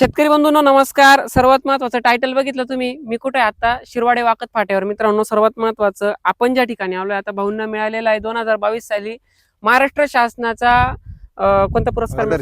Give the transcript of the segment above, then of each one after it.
शेतकरी बंधूंनो नमस्कार. सर्वात महत्वाचं टायटल बघितलं तुम्ही. मी कुठे आता शिरवाडे वाकत फाट्यावर. मित्रांनो सर्वात महत्वाचं आपण ज्या ठिकाणी आलोय आता भाऊंना मिळालेला आहे दोन हजार बावीस साली महाराष्ट्र शासनाचा कोणता पुरस्कार.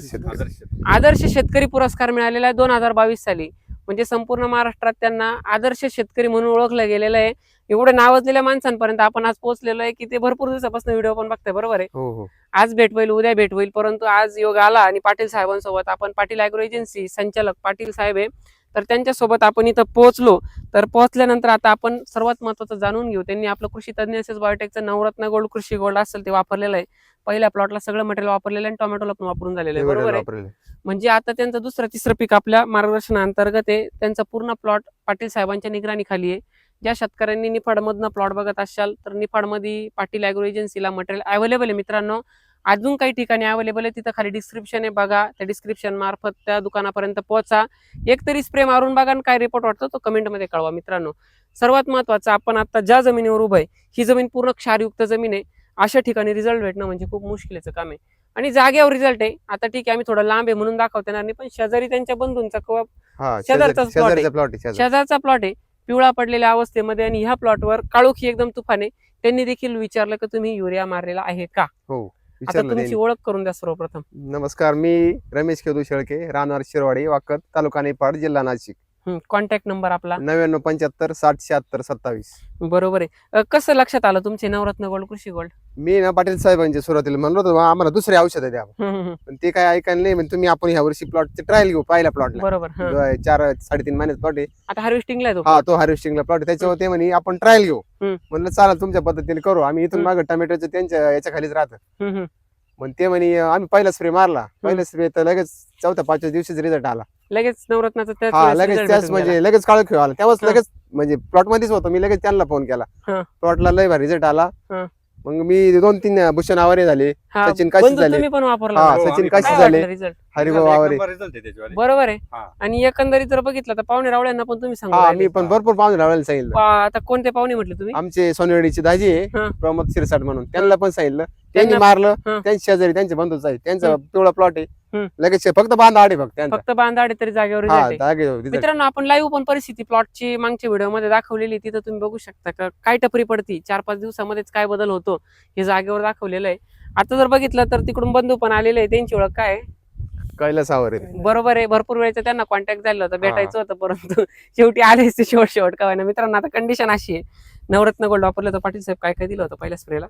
आदर्श शेतकरी पुरस्कार मिळालेला आहे दोन हजार बावीस साली. म्हणजे संपूर्ण महाराष्ट्रात त्यांना आदर्श शेतकरी म्हणून ओळखलं गेलेलं आहे. एवढं नावाजलेल्या माणसांपर्यंत आपण आज पोहोचलेलो आहे की ते भरपूर दिवसापासून व्हिडिओ पण बघताय बरोबर आहे? हो हो. आज भेट होईल उद्या भेट होईल परंतु आज योग आला आणि पाटील साहेबांसोबत आपण पाटील अॅग्रो एजन्सी संचालक पाटील साहेब आहे. तर त्यांच्यासोबत आपण इथं पोहोचलो. तर पोहोचल्यानंतर आता आपण सर्वात महत्वाचं जाणून घेऊ. त्यांनी आपलं कृषी तज्ञ एस बायोटेकचं नवरत्न गोल्ड कृषी गोल्ड असेल ते वापरलेलं आहे. पहिल्या प्लॉटला सगळं मटेरियल वापरलेलं आहे आणि टोमॅटोला पण वापरून झालेलं आहे. बरोबर आहे. म्हणजे आता त्यांचं दुसरं तिसरं पीक आपल्या मार्गदर्शनाअंतर्गत आहे. त्यांचा पूर्ण प्लॉट पाटील साहेबांच्या निगराणीखाली आहे. ज्या शेतकऱ्यांनी निफाडमधनं प्लॉट बघत असाल तर निफाडमध्ये पाटील अॅग्रो एजन्सीला मटेरियल अवेलेबल आहे. मित्रांनो अजून काही ठिकाणी अवेलेबल आहे तिथं खाली डिस्क्रिप्शन आहे बघा. त्या डिस्क्रिप्शन मार्फत त्या दुकानापर्यंत पोहोचा. एक तरी स्प्रे मारून बघा आणि काय रिपोर्ट वाटतो तो कमेंटमध्ये कळवा मित्रांनो. सर्वात महत्वाचं आपण आता ज्या जमिनीवर उभं आहे ही जमीन पूर्ण क्षारयुक्त जमीन आहे. अशा ठिकाणी रिझल्ट भेटणं म्हणजे खूप मुश्किलीचं काम आहे. आणि जागेवर रिझल्ट आहे. आता ठीक आहे आम्ही थोडं लांब आहे म्हणून दाखवते नाही पण शेजारी त्यांच्या बंधूंचा किंवा. शेजारचा प्लॉट आहे. शेजारी. शेजारचा. प्लॉट आहे. पिवळा पडलेल्या अवस्थेमध्ये आणि ह्या प्लॉटवर काळोखी एकदम तुफान आहे. त्यांनी देखील विचारलं की तुम्ही युरिया मारलेला आहे का? हो. आता विचारलं तुमची त्यांनी. ओळख करून द्या सर्वप्रथम नमस्कार मी रमेश केदू शेळके राहणार शिरवाडी वाकत तालुका निपाड जिल्हा नाशिक कॉन्टॅक्ट नंबर आपला. नव्याण्णव पंच्याहत्तर साठ शहात्तर सत्तावीस. बरोबर आहे. अ, कसं लक्षात आलं तुमचे नवरत्न गोल्ड कृषी गोल्ड मी ना पाटील साहेबांच्या सुरुवातीला म्हणलो होतो आम्हाला दुसरे औषध द्या. पण ते काय ऐकायला नाही म्हणजे तुम्ही आपण ह्या वर्षी प्लॉटचे ट्रायल घेऊ पहिल्या प्लॉटला बरोबर हं. चार साडेतीन महिन्यात प्लॉट आहे. आता हार्वेस्टिंगला आहे तो हा तो हार्वेस्टिंगला प्लॉट त्याच्यावर ते म्हणे आपण ट्रायल घेऊ. हम्म. म्हणलं चालेल तुमच्या पद्धतीने करू. आम्ही इथून हम्म. मागे टोमॅटोचं त्यांच्या याच्या खालीच राहतं. हं, हं. मग ते म्हणे आम्ही पहिला स्प्रे मारला. पहिला स्प्रे तर लगेच चौथ्या पाचव्या दिवशीच रिझल्ट आला. लगेच नवरत्नाचा त्याच हा वेळेस लगेच result त्याच भेटून गेला. म्हणजे लगेच काळ खेळ आला तेव्हाच हा. लगेच म्हणजे प्लॉट मध्येच होतो मी लगेच त्यांना फोन केला हा. प्लॉटला लय भारी रिझल्ट आला हा. मग मी दोन तीन भूषण आवारे झाले हा, सचिन काशी बंधू झाले. तुम्ही पण वापरला हा का? सचिन काशी काय झाले वाटलं result? हरिभाऊ आवारे. बरोबर आहे हा. आणि एकंदरीत जर बघितलं तर पाहुणे रावळ्यांना पण तुम्ही सांगू हा. मी पण भरपूर पाहुणे लावायला सांगितलं पा- आता कोणते पाहुणे म्हटले तुम्ही आमचे सोनेवाडीची दाजी हा. आहे प्रमोद शिरसाट म्हणून त्यांना पण सांगितलं त्यांनी त्यांना- मारलं हा. त्यांच्या शेजारी त्यांचे बंधूच आहे त्यांचा. पिवळा प्लॉट आहे. लगेच फक्त बांधा आडे फक्त त्यांचा फक्त बांधाडे तरी जागेवर हा result आहे. जागे result. मित्रांनो आपण लाईव्ह पण परिस्थिती प्लॉटची मागच्या व्हिडिओमध्ये दाखवलेली तिथं तुम्ही बघू शकता का काय टपरी पडती चार पाच दिवसामध्येच काय बदल होतो हे जागेवर दाखवलेलं आहे आता जर बघितलं तर तिकडून बंधू पण आलेले आहे त्यांची ओळख काय आहे? कैलास आवारे बरोबर आहे. भरपूर वेळेचं त्यांना कॉन्टॅक्ट झालं होतं. भेटायचं होतं परंतु शेवटी आलेच ते शेवट शेवट का ना मित्रांनो आता कंडिशन अशी आहे. नवरत्न गोल्ड वापरलं तर पाटील साहेब काय काय दिलं होतं पहिल्या स्प्रेला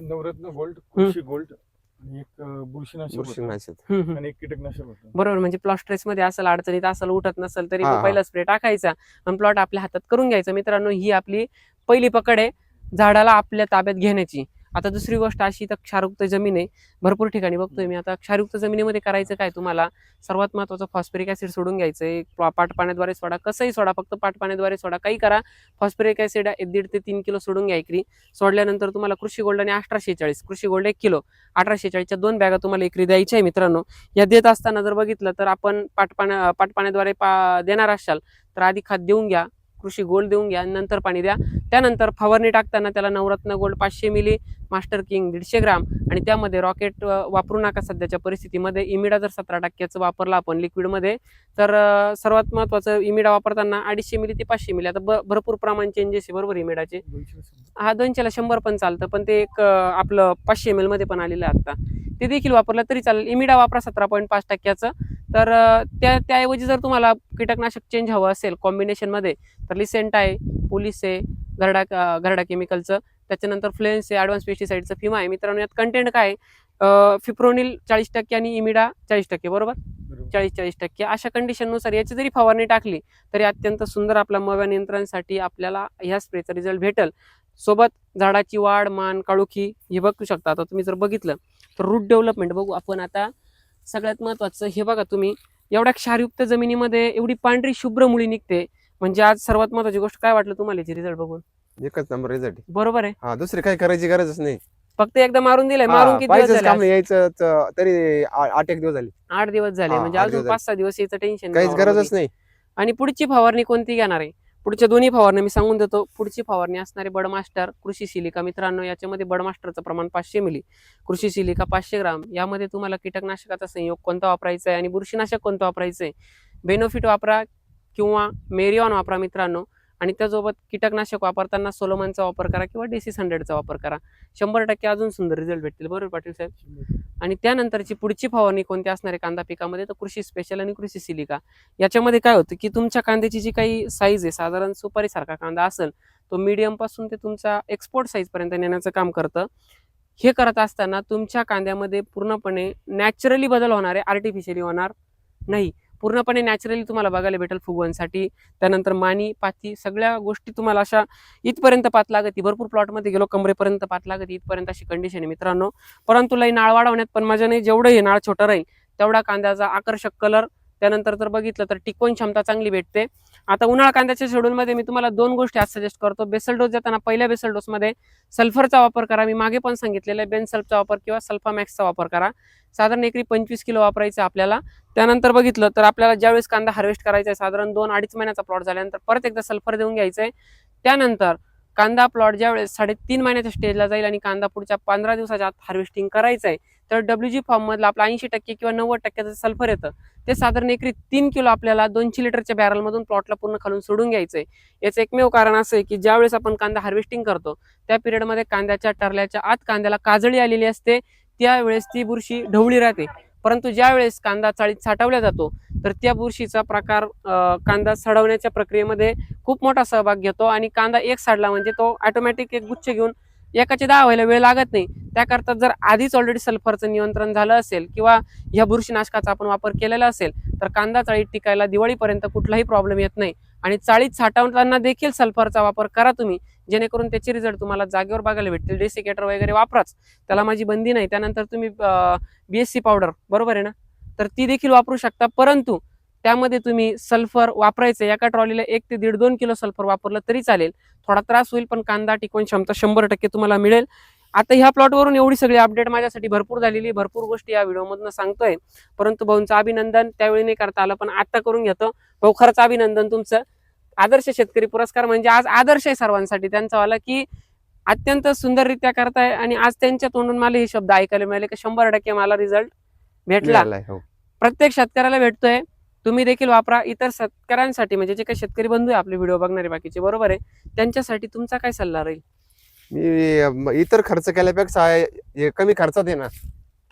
नवरत्न गोल्ड गोल्ड आणि एक अं, बुरशीनाशक होतं. बुरशीनाशक. आणि एक कीटकनाशक होतं. बरोबर म्हणजे प्लॉट स्ट्रेस मध्ये असेल अडचणीत असेल उठत नसेल तरी हा, हा. पहिला स्प्रे टाकायचा आणि प्लॉट आपल्या हातात करून घ्यायचा. मित्रांनो ही आपली पहिली पकड आहे झाडाला आपल्या ताब्यात घेण्याची. आता दुसरी गोष्ट अशी तर क्षारयुक्त जमीन आहे. भरपूर ठिकाणी बघतोय मी. आता क्षारयुक्त जमिनीमध्ये करायचं काय तुम्हाला? सर्वात महत्वाचं फॉस्फरिक ऍसिड सोडून घ्यायचं आहे पाट पाण्याद्वारे सोडा. कसंही सोडा. फक्त पाट पाण्याद्वारे सोडा. काही करा. फॉस्फरिक ऍसिड दीड ते तीन किलो सोडून घ्या एकरी. सोडल्यानंतर तुम्हाला कृषी गोल्ड आणि अठराशे चाळीस. कृषी गोल्ड एक किलो. अठराशे चाळीसच्या दोन बॅगा तुम्हाला एकरी द्यायच्या आहे मित्रांनो. या देत असताना जर बघितलं तर आपण पाटपाण्या पाटपाण्याद्वारे पा देणार असाल तर आधी खाद देऊन घ्या. कृषी गोल्ड देऊन घ्या नंतर पाणी द्या. त्यानंतर फवारणी टाकताना त्याला नवरत्न गोल्ड पाचशे मिली मास्टर किंग दीडशे ग्राम आणि त्यामध्ये रॉकेट वापरू नका सध्याच्या परिस्थितीमध्ये. इमिडा जर सतरा टक्क्याचं वापरला आपण लिक्विडमध्ये तर सर्वात महत्त्वाचं इमिडा वापरताना अडीचशे मिली ते पाचशे मिली. आता ब- भरपूर प्रमाण चेंजेस आहे बरोबर इमिडाचे. हा दोनशेला शंभर पण चालतं पण ते एक आपलं पाचशे एममध्ये पण आलेलं आहे आता. ते देखील वापरलं तरी चालेल. इमिडा वापरा सतरा पॉईंट पाच टक्क्याचं. तर त्या त्याऐवजी जर तुम्हाला कीटकनाशक चेंज हवं असेल कॉम्बिनेशनमध्ये तर लिसेंट आहे पोलीस आहे गरडा अं, गरडा केमिकलचं त्याच्यानंतर फ्लेन्स आहे ॲडव्हान्स पेस्टिसाईडचं फिमा आहे. मित्रांनो यात कंटेंट काय फिप्रोनिल चाळीस टक्के आणि इमिडा चाळीस टक्के बरोबर. चाळीस चाळीस टक्के. अशा कंडिशननुसार याची जरी फवारणी टाकली तरी अत्यंत सुंदर आपला मव्या नियंत्रणासाठी आपल्याला ह्या स्प्रेचा रिझल्ट भेटेल. सोबत झाडाची वाढ मान काळोखी हे बघू शकता. आता तुम्ही जर बघितलं तर रूट डेव्हलपमेंट बघू आपण आता. सगळ्यात महत्वाचं हे बघा तुम्ही एवढ्या क्षारयुक्त जमिनीमध्ये एवढी पांढरी शुभ्र मुळी निघते. म्हणजे आज सर्वात महत्वाची गोष्ट काय वाटलं तुम्हाला याची रिझल्ट बघून? एकच नंबर रिझल्ट बरोबर आहे. हा दुसरी काही करायची गरजच नाही. फक्त एकदा मारून दिलंय मारून किती दिवस झाले आज? यायचं तरी आ- आठ एक दिवस झाले. आठ दिवस झाले हा, म्हणजे आठ अजून दिवस पाच सहा दिवस याचं टेन्शन काहीच गरजच नाही. आणि पुढची फवारणी कोणती घेणार आहे? पुढच्या दोन्ही फवारण्या मी सांगून देतो. पुढची फवारणी असणारे बडमास्टर कृषी सिलिका. मित्रांनो याच्यामध्ये बडमास्टरचं प्रमाण पाचशे मिली. कृषी सिलिका पाचशे ग्राम. यामध्ये तुम्हाला कीटकनाशकाचा संयोग कोणता वापरायचा आहे आणि बुरशीनाशक कोणतं वापरायचं आहे? बेनोफिट वापरा किंवा मेरिऑन वापरा मित्रांनो. आणि त्यासोबत कीटकनाशक वापरताना सोलोमनचा वापर करा किंवा डेसिस हंड्रेडचा वापर करा. शंभर टक्के अजून सुंदर रिझल्ट भेटतील. बरोबर पाटील साहेब? आणि त्यानंतरची पुढची फवारणी कोणती असणार आहे कांदा पिकामध्ये? तर कृषी स्पेशल आणि कृषी सिलिका. याच्यामध्ये काय होतं की तुमच्या कांद्याची जी काही साईज आहे साधारण सुपारीसारखा कांदा असेल तो मीडियमपासून ते तुमचा एक्सपोर्ट साईज पर्यंत नेण्याचं काम करतं. हे करत असताना तुमच्या कांद्यामध्ये पूर्णपणे नॅचरली बदल होणार आहे आर्टिफिशियली होणार नाही. पूर्णपणे नॅचरली तुम्हाला बघायला भेटेल फुगवणसाठी. त्यानंतर मानी पाती सगळ्या गोष्टी तुम्हाला अशा इथपर्यंत पात लागते भरपूर प्लॉटमध्ये गेलो कमरेपर्यंत पात लागती इथपर्यंत अशी कंडिशन आहे मित्रांनो. परंतु लई नाळ वाढवण्यात पण माझ्याने नाही. जेवढं हे नाळ छोटं राहील तेवढा कांद्याचा आकर्षक कलर त्यानंतर जर बघितलं तर टिकवण क्षमता चांगली भेटते. आता उन्हाळा कांद्याच्या शेड्यूलमध्ये मी तुम्हाला दोन गोष्टी आज सजेस्ट करतो. बेसल डोस देताना पहिल्या बेसल डोसमध्ये सल्फरचा वापर करा. मी मागे पण सांगितलेलं आहे बेन सल्फचा वापर किंवा सल्फामॅक्सचा वापर करा. साधारण एकरी पंचवीस किलो वापरायचं आपल्याला. त्यानंतर बघितलं तर आपल्याला ज्यावेळेस कांदा हार्वेस्ट करायचा आहे साधारण दोन अडीच महिन्याचा प्लॉट झाल्यानंतर परत एकदा सल्फर देऊन घ्यायचं आहे. त्यानंतर कांदा प्लॉट ज्यावेळेस साडेतीन महिन्याच्या स्टेजला जाईल आणि कांदा पुढच्या पंधरा दिवसाच्या आत हार्वेस्टिंग करायचं आहे तर डब्ल्यू जी फॉर्म मधलं ऐंशी टक्के किंवा नव्वद टक्क्याचं सल्फर येतं. ते साधारण एकरी तीन किलो आपल्याला दोनशे लिटरच्या बॅरलमधून प्लॉटला पूर्ण खालून सोडून घ्यायचं आहे याचं एकमेव कारण असं आहे की ज्यावेळेस आपण कांदा हार्वेस्टिंग करतो त्या पिरियडमध्ये कांद्याच्या टरल्याच्या आत कांद्याला काजळी आलेली असते त्यावेळेस ती बुरशी ढवळी राहते. परंतु ज्या वेळेस कांदा चाळीत साठवला जातो तर त्या बुरशीचा प्रकार कांदा सडवण्याच्या प्रक्रियेमध्ये खूप मोठा सहभाग घेतो आणि कांदा एक साडला म्हणजे तो ऑटोमॅटिक एक गुच्छ घेऊन एकाचे दहा व्हायला वेळ लागत नाही. त्याकरता जर आधीच ऑलरेडी सल्फरचं नियंत्रण झालं असेल किंवा ह्या बुरशीनाशकाचा आपण वापर केलेला असेल तर कांदा चाळीत टिकायला दिवाळीपर्यंत कुठलाही प्रॉब्लेम येत नाही. आणि चाळीत साठवताना देखील सल्फरचा वापर करा तुम्ही जेणेकरून त्याचे रिझल्ट तुम्हाला जागेवर बघायला भेटतील. डेसिकेटर वगैरे वापराच. त्याला माझी बंदी नाही. त्यानंतर तुम्ही बीएससी पावडर बरोबर आहे ना? तर ती देखील वापरू शकता. परंतु त्यामध्ये तुम्ही सल्फर वापरायचं. एका ट्रॉलीला एक ते दीड दोन किलो सल्फर वापरलं तरी चालेल. थोडा त्रास होईल पण कांदा टिकवून क्षमता शंभर टक्के तुम्हाला मिळेल. आता ह्या प्लॉटवरून एवढी सगळी अपडेट माझ्यासाठी भरपूर झालेली. भरपूर गोष्टी या व्हिडिओमधून सांगतोय. परंतु भाऊंचं अभिनंदन त्यावेळी नाही करता आलं पण आता करून घेतो. भाऊ खरंच अभिनंदन तुमचं. आदर्श शेतकरी पुरस्कार म्हणजे आज आदर्श आहे सर्वांसाठी. त्यांचा वाला की अत्यंत सुंदररित्या करताय आणि आज त्यांच्या तोंडून मला हे शब्द ऐकायला मिळाले की शंभर टक्के मला रिझल्ट भेटला. हो. प्रत्येक शेतकऱ्याला भेटतोय. तुम्ही देखील वापरा. इतर शेतकऱ्यांसाठी म्हणजे जे काही शेतकरी बंधू आहे आपले व्हिडिओ बघणारे बाकीचे बरोबर आहे. त्यांच्यासाठी तुमचा काय सल्ला राहील? मी इतर खर्च केल्यापेक्षा कमी खर्चात आहे ना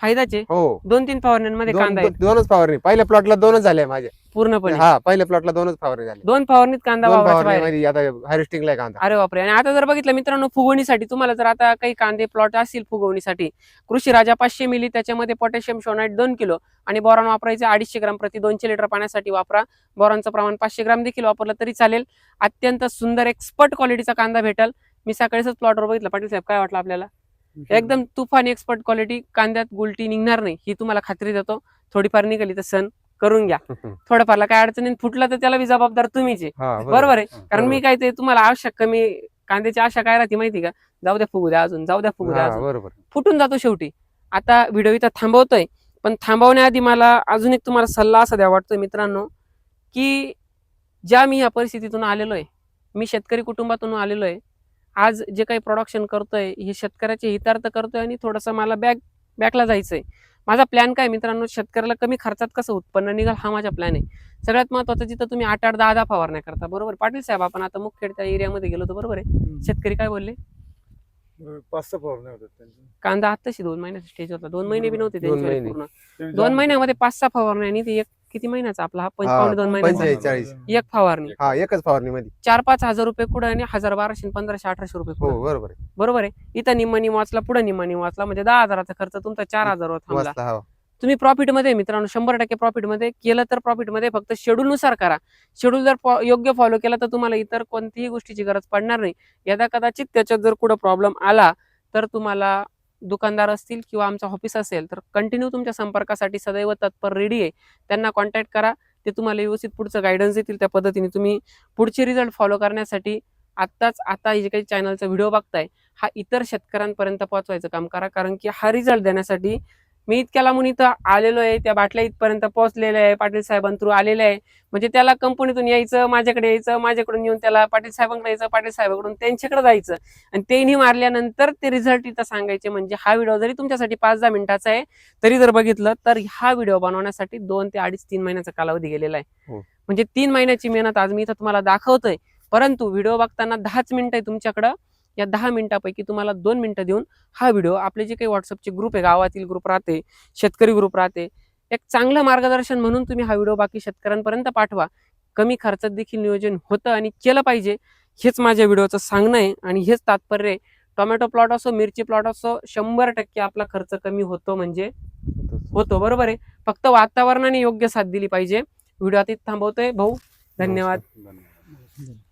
फायद्याचे हो. दोन तीन फवारण्यांमध्ये दोन- कांदा दोनच फवारणी. पहिल्या प्लॉटला दोनच झाले माझे. पूर्णपणे. हा पहिल्या प्लॉटला दोनच फवारणी झाले. दोन फवारणीत कांदा दोन वावराच्या बाहेर. आहे. फवारणी आता हार्वेस्टिंगला कांदा. अरे बापरे. आणि आता जर बघितलं मित्रांनो फुगवणीसाठी तुम्हाला जर आता काही कांदे प्लॉट असतील फुगवणीसाठी कृषी राजा पाचशे मिली त्याच्यामध्ये पोटॅशियम शोनाईट दोन किलो आणि बोरॉन वापरायचे अडीचशे ग्राम प्रति दोनशे लिटर पाण्यासाठी वापरा. बोरॉनचं प्रमाण पाचशे ग्राम देखील वापरलं तरी चालेल. अत्यंत सुंदर एक्सपर्ट क्वालिटीचा कांदा भेटल. मी सकाळीच प्लॉटवर बघितलं. पाटील साहेब काय वाटलं आपल्याला? एकदम तुफान एक्सपर्ट क्वालिटी कांद्यात गुलटी निघणार नाही ही तुम्हाला खात्री देतो. थोडीफार निघाली तर सण करून घ्या. थोडंफारला काय अडचणी फुटलं तर त्याला बी जबाबदार तुम्हीच आहे. बरोबर. आहे. कारण मी. काय ते तुम्हाला आवश्यक कमी कांद्याची आशा काय राहते माहिती का? जाऊ द्या फुगू द्या अजून जाऊ द्या फुगू द्या हा, बरोबर. फुटून जातो शेवटी. आता व्हिडिओ इथं थांबवतोय. पण थांबवण्याआधी मला अजून एक तुम्हाला सल्ला असा द्या वाटतोय मित्रांनो की ज्या मी या परिस्थितीतून आलेलो आहे मी शेतकरी कुटुंबातून आलेलो आहे आज जे काही प्रोडक्शन करतोय हे शेतकऱ्याचे हितार्थ करतोय आणि थोडंसं मला बॅक बॅकला जायचंय. माझा प्लॅन काय मित्रांनो? शेतकऱ्याला कमी खर्चात कसं उत्पन्न निघाल हा माझा प्लॅन आहे. सगळ्यात महत्वाचं जिथं तुम्ही आठ आठ दहा दहा फवारण्या करता बरोबर? पाटील साहेब आपण आता मुखेड त्या एरियामध्ये गेलो होतो बरोबर आहे. शेतकरी काय बोलले? बरोबर, पाच सहा फवारण्या होतात त्यांच्या. कांदा आत्ताशी दोन महिन्याचा स्टेज होता. दोन महिने बी नव्हते दोन त्यांच्याकडे. पूर्ण. महिन्यामध्ये पाच सहा फवारण्या आणि ते एक किती महिन्याचा आपला? हा पंच पावणे दोन महिन्याचा. पंचेचाळीस. एक फवारणी. हा एकच फवारणी मध्ये. चार पाच हजार रुपये कुठं आणि हजार बाराशे पंधराशे अठराशे रुपये हो कुठं बरोबर आहे. बरोबर आहे. इथं निम्मा वाचला पुढे निम्मा वाचला म्हणजे दहा हजाराचा खर्च तुमचा चार हजारावर थांबला. वाचला हा. तुम्ही प्रॉफिटमध्ये मित्रांनो शंभर टक्के प्रॉफिटमध्ये केलं तर प्रॉफिटमध्ये फक्त शेड्यूल नुसार करा. शेड्यूल जर फॉ- योग्य फॉलो केला तर तुम्हाला इतर कोणतीही गोष्टीची गरज पडणार नाही. यदा कदाचित त्याच्यात जर कुठं प्रॉब्लेम आला तर तुम्हाला दुकानदार असतील किंवा आमचा ऑफिस असेल तर कंटिन्यू तुमच्या संपर्कासाठी सदैव तत्पर रेडी आहे. त्यांना कॉन्टॅक्ट करा. ते तुम्हाला व्यवस्थित पुढचं गायडन्स देतील त्या पद्धतीने. तुम्ही पुढचे रिझल्ट फॉलो करण्यासाठी आत्ताच आता जे काही चॅनलचा व्हिडिओ बघताय हा इतर शेतकऱ्यांपर्यंत पोहोचवायचं काम करा. कारण की हा रिझल्ट देण्यासाठी मी इतक्या लांबून इथं आलेलो आहे त्या बाटल्या इथपर्यंत पोहोचलेल्या आहे पाटील साहेबांथ्रू आलेले आहे. म्हणजे त्याला कंपनीतून यायचं माझ्याकडे यायचं माझ्याकडून येऊन त्याला पाटील साहेबांकडे यायचं पाटील साहेबांकडून त्यांच्याकडे जायचं. आणि तेही मारल्यानंतर ते रिझल्ट इथं सांगायचे म्हणजे हा व्हिडिओ जरी तुमच्यासाठी पाच दहा मिनिटाचा आहे तरी जर बघितलं तर हा व्हिडिओ बनवण्यासाठी दोन ते अडीच तीन महिन्याचा कालावधी गेलेला आहे. हो. म्हणजे तीन महिन्याची मेहनत आज मी इथं तुम्हाला दाखवतोय. परंतु व्हिडिओ बघताना दहाच मिनिटं आहे तुमच्याकडं. या दहा मिनिटापैकी तुम्हाला दोन मिनिटं देऊन हा व्हिडिओ आपले जे काही व्हॉट्सअपचे ग्रुप आहे गावातील ग्रुप राहते शेतकरी ग्रुप राहते एक चांगलं मार्गदर्शन म्हणून तुम्ही हा व्हिडिओ बाकी शेतकऱ्यांपर्यंत पाठवा. कमी खर्चात देखील नियोजन होतं आणि केलं पाहिजे हेच माझ्या व्हिडिओचं सांगणं आहे आणि हेच तात्पर्य आहे. टोमॅटो प्लॉट असो मिरची प्लॉट असो शंभर टक्के आपला खर्च कमी होतो म्हणजे होतो बरोबर आहे. फक्त वातावरणाने योग्य साथ दिली पाहिजे. व्हिडिओ आता थांबवतोय भाऊ. धन्यवाद. धन्यवाद.